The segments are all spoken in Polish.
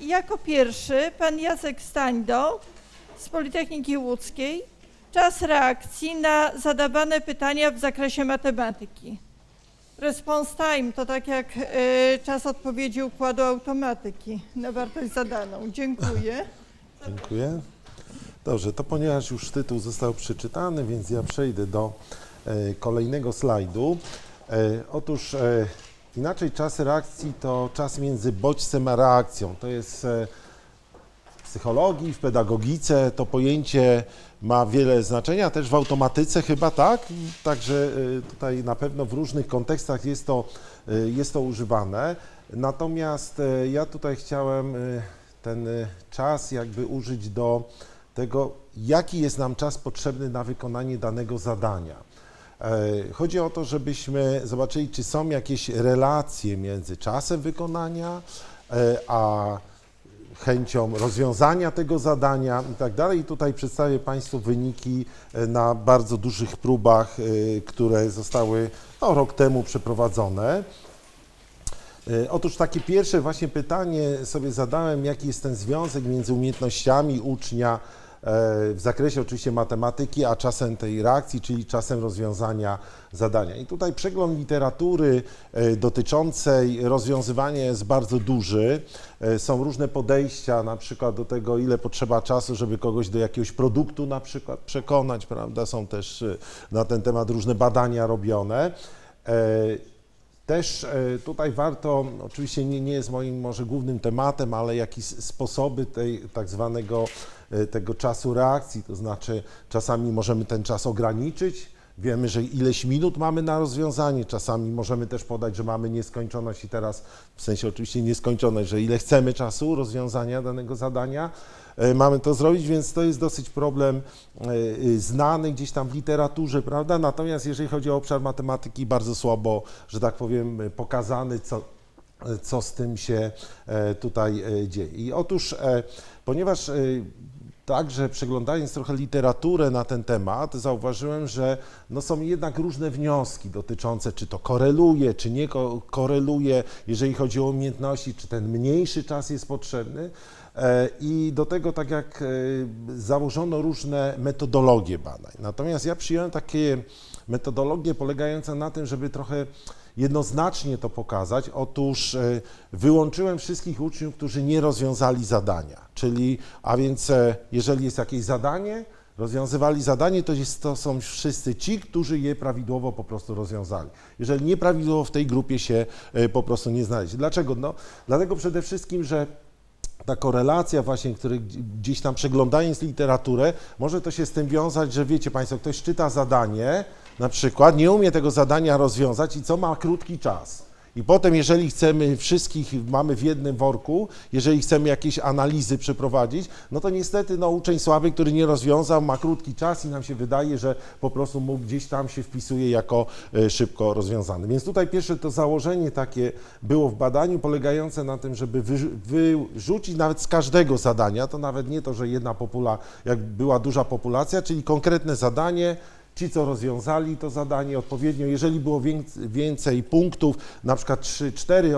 Jako pierwszy pan Jacek Stańdo z Politechniki Łódzkiej. Czas reakcji na zadawane pytania w zakresie matematyki. Response time to tak jak e, czas odpowiedzi układu automatyki na wartość zadaną. Dziękuję. Dziękuję. Dobrze, to ponieważ już tytuł został przeczytany, więc ja przejdę do e, kolejnego slajdu. E, otóż inaczej czas reakcji to czas między bodźcem a reakcją. To jest e, w psychologii, w pedagogice to pojęcie ma wiele znaczenia, też w automatyce chyba tak, także e, tutaj na pewno w różnych kontekstach jest to, e, jest to używane. Natomiast ja tutaj chciałem ten czas jakby użyć do tego, jaki jest nam czas potrzebny na wykonanie danego zadania. E, Chodzi o to, żebyśmy zobaczyli, czy są jakieś relacje między czasem wykonania e, a chęcią rozwiązania tego zadania i tak dalej. I tutaj przedstawię Państwu wyniki e, na bardzo dużych próbach, które zostały no, rok temu przeprowadzone. Otóż takie pierwsze właśnie pytanie sobie zadałem, jaki jest ten związek między umiejętnościami ucznia w zakresie oczywiście matematyki, a czasem tej reakcji, czyli czasem rozwiązania zadania. I tutaj przegląd literatury e, dotyczącej rozwiązywania jest bardzo duży. E, Są różne podejścia, na przykład do tego, ile potrzeba czasu, żeby kogoś do jakiegoś produktu na przykład przekonać, prawda? Są też e, na ten temat różne badania robione. Też e, tutaj warto, oczywiście nie, nie jest moim może głównym tematem, ale jakieś sposoby tej tak zwanego e, tego czasu reakcji, to znaczy czasami możemy ten czas ograniczyć, wiemy, że ileś minut mamy na rozwiązanie, czasami możemy też podać, że mamy nieskończoność i teraz w sensie oczywiście nieskończoność, że ile chcemy czasu rozwiązania danego zadania, e, mamy to zrobić, więc to jest dosyć problem e, e, znany gdzieś tam w literaturze, prawda? Natomiast jeżeli chodzi o obszar matematyki, bardzo słabo, że tak powiem, pokazany, co, co z tym się tutaj dzieje. I otóż, ponieważ Także przeglądając trochę literaturę na ten temat, zauważyłem, że no są jednak różne wnioski dotyczące, czy to koreluje, czy nie ko- koreluje, jeżeli chodzi o umiejętności, czy ten mniejszy czas jest potrzebny. E, I do tego, tak jak e, założono różne metodologie badań. Natomiast ja przyjąłem takie metodologie polegające na tym, żeby trochę jednoznacznie to pokazać. Otóż e, wyłączyłem wszystkich uczniów, którzy nie rozwiązali zadania. Czyli, a więc e, jeżeli jest jakieś zadanie, rozwiązywali zadanie, to, jest, to są wszyscy ci, którzy je prawidłowo po prostu rozwiązali. Jeżeli nieprawidłowo w tej grupie się e, po prostu nie znaleźli. Dlaczego? No, dlatego przede wszystkim, że ta korelacja właśnie, który gdzieś tam przeglądając literaturę, może to się z tym wiązać, że wiecie Państwo, ktoś czyta zadanie, na przykład nie umie tego zadania rozwiązać i co ma krótki czas. I potem, jeżeli chcemy wszystkich, mamy w jednym worku, jeżeli chcemy jakieś analizy przeprowadzić, no to niestety no, uczeń słaby, który nie rozwiązał, ma krótki czas i nam się wydaje, że po prostu mu gdzieś tam się wpisuje jako e, szybko rozwiązany. Więc tutaj pierwsze to założenie takie było w badaniu, polegające na tym, żeby wyrzu- wyrzucić nawet z każdego zadania, to nawet nie to, że jedna popula, jak była duża populacja, czyli konkretne zadanie, ci, co rozwiązali to zadanie odpowiednio, jeżeli było więc- więcej punktów, na przykład 3-4,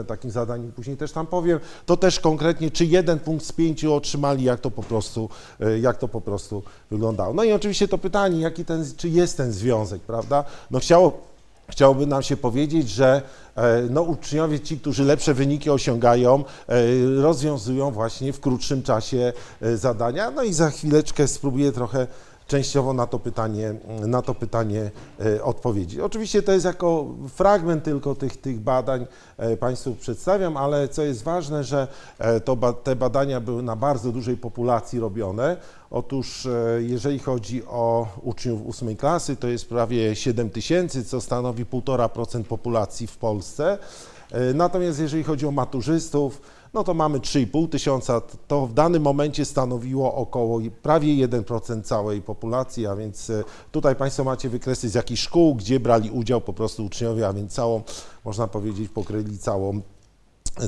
o takim zadaniem później też tam powiem, to też konkretnie, czy jeden punkt z pięciu otrzymali, jak to po prostu, e, jak to po prostu wyglądało. No i oczywiście to pytanie, jaki ten, czy jest ten związek, prawda? No chciało, chciałoby nam się powiedzieć, że e, no, uczniowie, ci, którzy lepsze wyniki osiągają, e, rozwiązują właśnie w krótszym czasie zadania. No i za chwileczkę spróbuję trochę częściowo na to pytanie, na to pytanie e, odpowiedzieć. Oczywiście to jest jako fragment tylko tych, tych badań e, Państwu przedstawiam, ale co jest ważne, że e, to, te badania były na bardzo dużej populacji robione. Otóż jeżeli chodzi o uczniów ósmej klasy, to jest prawie 7 tysięcy, co stanowi 1,5% populacji w Polsce. Natomiast jeżeli chodzi o maturzystów, no to mamy 3,5 tysiąca, to w danym momencie stanowiło około prawie 1% całej populacji, a więc e, tutaj Państwo macie wykresy z jakich szkół, gdzie brali udział po prostu uczniowie, a więc całą, można powiedzieć, pokryli całą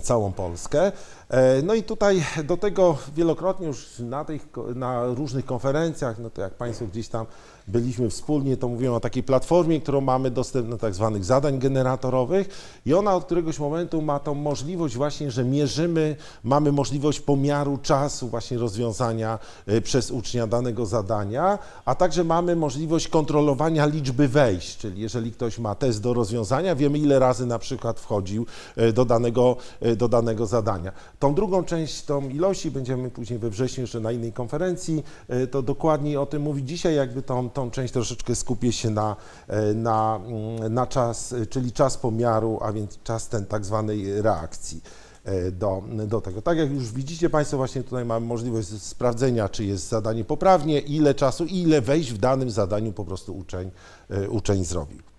całą Polskę. E, No i tutaj do tego wielokrotnie już na, tych, na różnych konferencjach, no to jak Państwo gdzieś tam byliśmy wspólnie, to mówiłem o takiej platformie, którą mamy dostęp do tak zwanych zadań generatorowych i ona od któregoś momentu ma tą możliwość właśnie, że mierzymy, mamy możliwość pomiaru czasu właśnie rozwiązania e, przez ucznia danego zadania, a także mamy możliwość kontrolowania liczby wejść, czyli jeżeli ktoś ma test do rozwiązania, wiemy ile razy na przykład wchodził e, do danego, e, do danego zadania. Tą drugą część, tą ilości będziemy później we wrześniu jeszcze na innej konferencji, to dokładniej o tym mówić. Dzisiaj jakby tą, tą część troszeczkę skupię się na, e, na, mm, na czas, czyli czas pomiaru, a więc czas ten tak zwanej reakcji e, do, do tego. Tak jak już widzicie Państwo, właśnie tutaj mamy możliwość sprawdzenia, czy jest zadanie poprawnie, ile czasu ile wejść w danym zadaniu po prostu uczeń, e, uczeń zrobił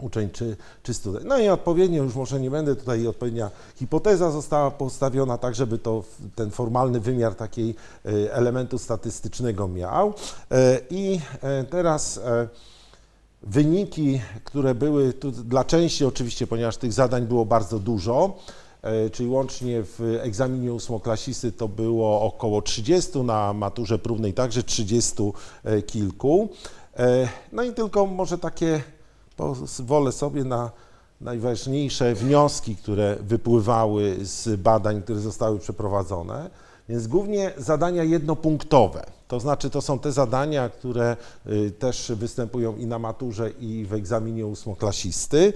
uczeń czy, czy student. No i odpowiednio, już może nie będę tutaj, odpowiednia hipoteza została postawiona tak, żeby to ten formalny wymiar takiej e, elementu statystycznego miał. E, I e, teraz wyniki, które były tu dla części oczywiście, ponieważ tych zadań było bardzo dużo, czyli łącznie w egzaminie ósmoklasisty to było około 30, na maturze próbnej także 30 e, kilku. No i tylko może takie pozwolę sobie na najważniejsze wnioski, które wypływały z badań, które zostały przeprowadzone. Więc głównie zadania jednopunktowe. To znaczy, to są te zadania, które y, też występują i na maturze, i w egzaminie ósmoklasisty.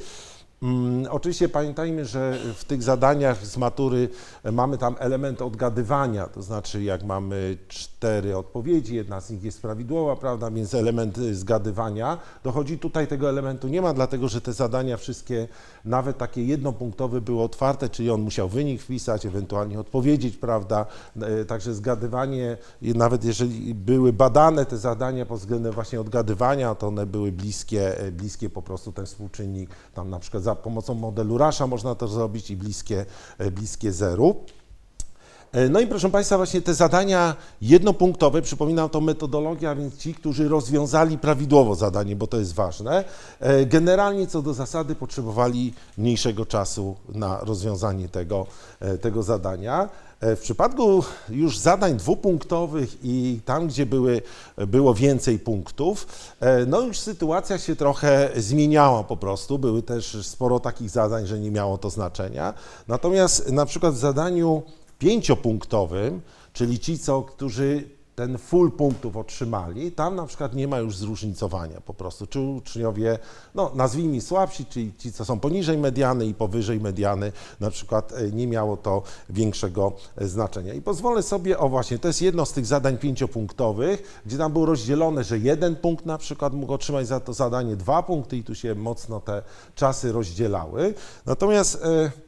Mm, Oczywiście pamiętajmy, że w tych zadaniach z matury e, mamy tam element odgadywania, to znaczy jak mamy cztery odpowiedzi, jedna z nich jest prawidłowa, prawda, więc element y, zgadywania. Dochodzi tutaj tego elementu nie ma, dlatego że te zadania wszystkie, nawet takie jednopunktowe były otwarte, czyli on musiał wynik wpisać, ewentualnie odpowiedzieć, prawda, E, także zgadywanie, nawet jeżeli były badane te zadania pod względem właśnie odgadywania, to one były bliskie, e, bliskie po prostu ten współczynnik, tam na przykład za pomocą modelu Rasha można to zrobić i bliskie, e, bliskie zeru. E, No i proszę Państwa, właśnie te zadania jednopunktowe, przypominam to metodologia, więc ci, którzy rozwiązali prawidłowo zadanie, bo to jest ważne, e, generalnie co do zasady potrzebowali mniejszego czasu na rozwiązanie tego, tego zadania. E, W przypadku już zadań dwupunktowych i tam, gdzie były, było więcej punktów, e, no już sytuacja się trochę zmieniała po prostu. Były też sporo takich zadań, że nie miało to znaczenia. Natomiast na przykład w zadaniu pięciopunktowym, czyli ci, co, którzy ten full punktów otrzymali, tam na przykład nie ma już zróżnicowania po prostu. Czy uczniowie, no nazwijmy słabsi, czyli ci, co są poniżej mediany i powyżej mediany, na przykład e, nie miało to większego e, znaczenia. I pozwolę sobie, o właśnie, to jest jedno z tych zadań pięciopunktowych, gdzie tam było rozdzielone, że jeden punkt na przykład mógł otrzymać za to zadanie dwa punkty i tu się mocno te czasy rozdzielały. Natomiast e,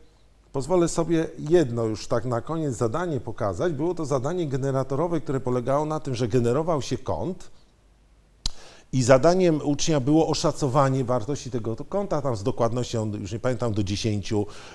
Pozwolę sobie jedno już tak na koniec zadanie pokazać. Było to zadanie generatorowe, które polegało na tym, że generował się kąt i zadaniem ucznia było oszacowanie wartości tego kąta, tam z dokładnością, już nie pamiętam, do 10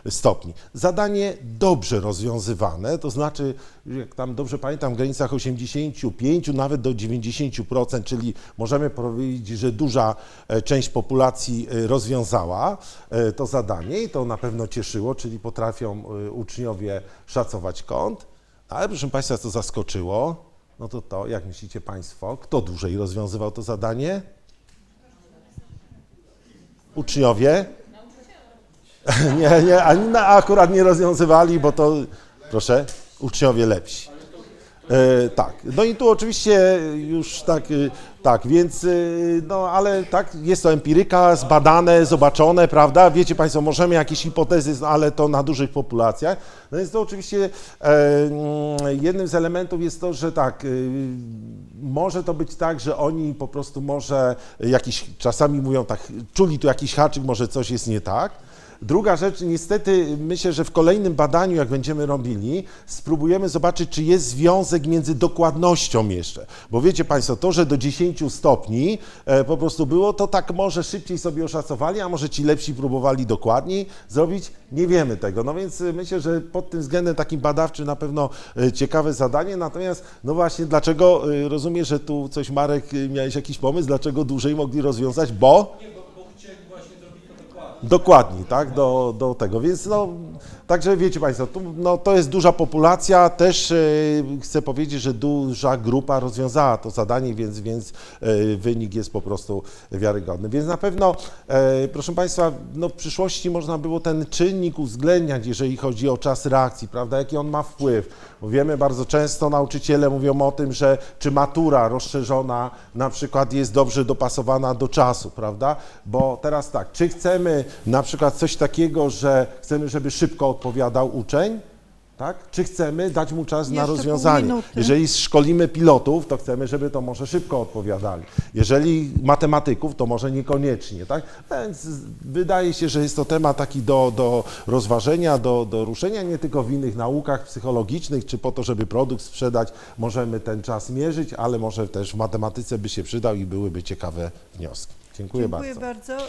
stopni. Zadanie dobrze rozwiązywane, to znaczy, jak tam dobrze pamiętam, w granicach 85, nawet do 90%, czyli możemy powiedzieć, że duża e, część populacji e, rozwiązała e, to zadanie i to na pewno cieszyło, czyli potrafią uczniowie szacować kąt. Ale proszę Państwa, co zaskoczyło, no to to, jak myślicie Państwo, kto dłużej rozwiązywał to zadanie? Uczniowie? Nie, nie, ani akurat nie rozwiązywali, bo to, proszę, uczniowie lepsi. E, tak, no i tu oczywiście już tak, y, tak, więc, y, no ale tak, jest to empiryka, zbadane, zobaczone, prawda? Wiecie Państwo, możemy jakieś hipotezy, ale to na dużych populacjach. No więc to oczywiście e, mm, jednym z elementów jest to, że tak, y, może to być tak, że oni po prostu może jakiś, czasami mówią tak, czuli tu jakiś haczyk, może coś jest nie tak. Druga rzecz, niestety myślę, że w kolejnym badaniu, jak będziemy robili, spróbujemy zobaczyć, czy jest związek między dokładnością jeszcze. Bo wiecie Państwo, to, że do 10 stopni e, po prostu było, to tak może szybciej sobie oszacowali, a może ci lepsi próbowali dokładniej zrobić, nie wiemy tego. No więc e, myślę, że pod tym względem takim badawczym na pewno e, ciekawe zadanie. Natomiast, no właśnie, dlaczego, rozumiem, że tu coś Marek, miałeś jakiś pomysł, dlaczego dłużej mogli rozwiązać, bo... Dokładniej, tak, do, do tego. Więc no, Także wiecie Państwo, tu, no, to jest duża populacja, też e, chcę powiedzieć, że duża grupa rozwiązała to zadanie, więc, więc e, wynik jest po prostu wiarygodny. Więc na pewno, e, proszę Państwa, no, w przyszłości można było ten czynnik uwzględniać, jeżeli chodzi o czas reakcji, prawda, jaki on ma wpływ. Wiemy bardzo często, nauczyciele mówią o tym, że czy matura rozszerzona na przykład jest dobrze dopasowana do czasu, prawda? Bo teraz tak, czy chcemy na przykład coś takiego, że chcemy, żeby szybko odpowiadał uczeń, tak? Czy chcemy dać mu czas na Jeszcze pół rozwiązanie? Jeżeli szkolimy pilotów, to chcemy, żeby to może szybko odpowiadali. Jeżeli matematyków, to może niekoniecznie, tak? Więc wydaje się, że jest to temat taki do, do rozważenia, do, do ruszenia, nie tylko w innych naukach psychologicznych, czy po to, żeby produkt sprzedać, możemy ten czas mierzyć, ale może też w matematyce by się przydał i byłyby ciekawe wnioski. Dziękuję, Dziękuję bardzo. bardzo.